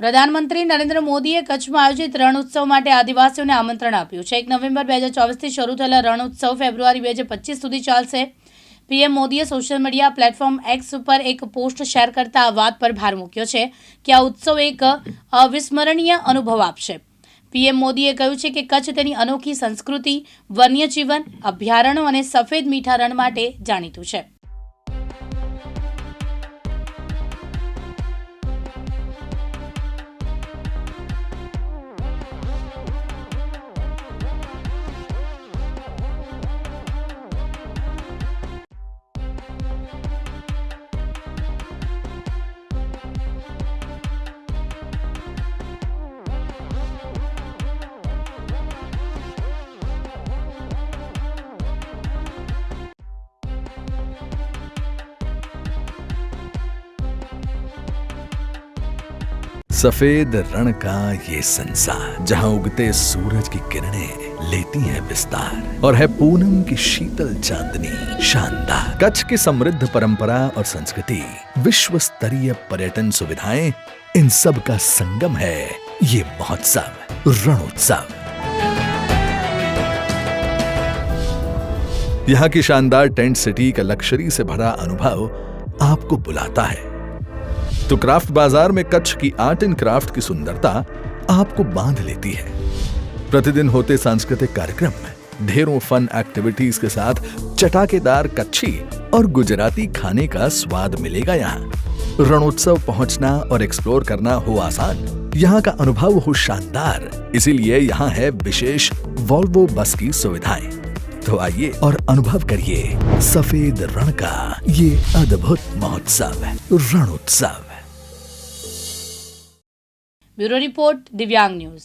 પ્રધાનમંત્રી નરેન્દ્ર મોદીએ કચ્છમાં આયોજિત રણ ઉત્સવ માટે આદિવાસીઓને આમંત્રણ આપ્યું. છે એક નવેમ્બર બે હજાર ચોવીસથી શરૂ થયેલા રણ ઉત્સવ ફેબ્રુઆરી બે પચીસ સુધી ચાલશે. પીએમ મોદીએ સોશિયલ મીડિયા પ્લેટફોર્મ એક્સ ઉપર એક પોસ્ટ શેર કરતા આ વાત પર ભાર મૂક્યો છે કે આ ઉત્સવ એક અવિસ્મરણીય અનુભવ આપશે. પીએમ મોદીએ કહ્યું છે કે કચ્છ તેની અનોખી સંસ્કૃતિ, વન્યજીવન, અભયારણ્યો અને સફેદ મીઠા રણ માટે જાણીતું છે. सफ़ेद रण का ये संसार, जहाँ उगते सूरज की किरणें लेती हैं विस्तार, और है पूनम की शीतल चांदनी शानदार। कच्छ की समृद्ध परंपरा और संस्कृति विश्व स्तरीय पर्यटन सुविधाएँ, इन सब का संगम है ये महोत्सव, रणोत्सव। यहाँ की शानदार टेंट सिटी का लक्जरी से भरा अनुभव आपको बुलाता है। तो क्राफ्ट बाज़ार में कच्छ की आर्ट एंड क्राफ्ट की सुंदरता आपको बाँध लेती है। प्रतिदिन होते सांस्कृतिक कार्यक्रम में ढेरों फन एक्टिविटीज़ के साथ चटाकेदार कच्छी और गुजराती खाने का स्वाद मिलेगा यहाँ। रणोत्सव पहुँचना और एक्सप्लोर करना हो आसान। यहाँ का अनुभव हो शानदार। इसीलिए यहाँ है विशेष वॉल्वो बस की सुविधाएँ। तो आइए और अनुभव करिए। सफ़ेद रण का ये अद्भुत महोत्सव, Rannotsav. Bureau report Divyang news